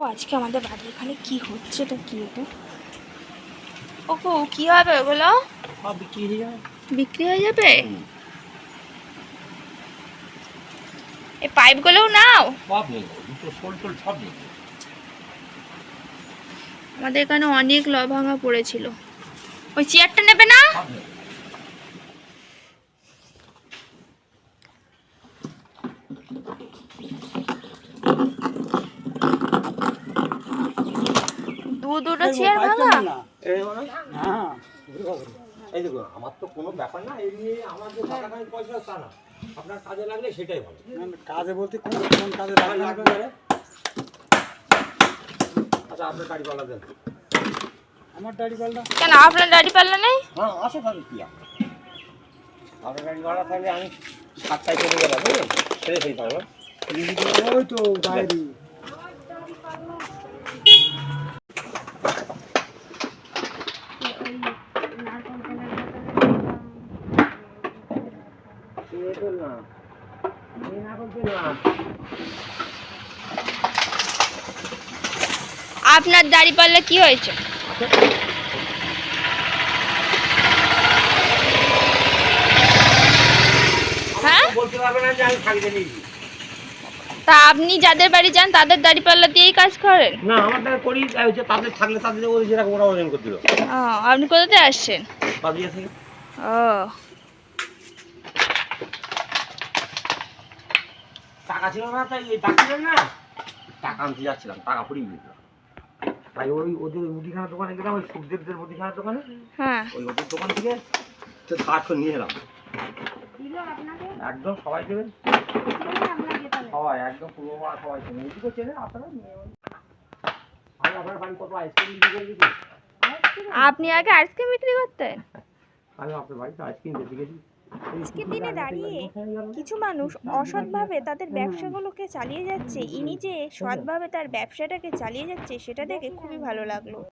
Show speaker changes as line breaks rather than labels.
ও আজকে আমাদের বাড়ির এখানে কি হচ্ছে এটা কি এটা? ওকো কি হবে ওগুলো?
বিক্রি হয়ে যাবে।
বিক্রি হয়ে যাবে? এই পাইপগুলোও নাও।
দুটো শোল টোল সব নেই
আমাদের এখানে অনেক ল ভাঙা পড়েছিল। ওই চেয়ারটা নেবে না? দু দুটো চেয়ার ভাঙা?
এই মানে হ্যাঁ। আমার তো কোনো ব্যাপার না এই নিয়ে আমার যে টাকা পয়সা তা না। আপনার কাজে লাগলে সেটাই ভালো।
কাজে বলতে কোন কোন কাজে লাগবে
আচ্ছা আপনার গাড়ি পাল্লা দেন।
আমার দাড়ি পাল্টা
কেন আপনার দাড়ি পাল্লা নেই?
হ্যাঁ আছে তাহলে কি আপনার? গাড়ি ভাড়া থাকলে আমি সাতটায় চলে গেলাম বুঝলেন? ছেড়ে সেই থাকলাম
ওই তো বাইরে।
আপনার দাড়ি পাল্লা কি হয়েছে? হ্যাঁ?
যে
তা আপনি যাদের বাড়ি যান তাদের দাড়ি পাল্লা দিয়েই কাজ করেন?
না আমার আমারটা করি হচ্ছে তাদের থাকলে তাদের ওদের যেরকম ওরা ওজন করছিল
আপনি কোথাতে আসছেন? ও
টাকা ছিল না তাই এই ডাকছিলেন না টাকা আনতে যাচ্ছিলাম টাকা ফুরিয়ে দিয়েছিল তাই ওই ওদের মুদিখানার দোকানে গেলাম ওই সুখদেবদের মুদিখানার দোকানে।
হ্যাঁ।
ওই ওদের দোকান থেকে তো কাঠ নিয়ে এলাম। একদম সবাই দেবে সবাই একদম পুরো পাড়া সবাই চেনে। এইটুকু চেনে আপনারা নিয়ে। আমি আপনার বাড়ি কত আইসক্রিম বিক্রি করে দিচ্ছি
আপনি আগে আইসক্রিম বিক্রি করতেন?
আমি আপনার বাড়িতে আইসক্রিম বেঁচে গেছি।
আজকের দিনে দাঁড়িয়ে কিছু মানুষ অসৎভাবে তাদের ব্যবসাগুলোকে চালিয়ে যাচ্ছে। ইনি যে সৎভাবে তার ব্যবসাটাকে চালিয়ে যাচ্ছে সেটা দেখে খুবই ভালো লাগল।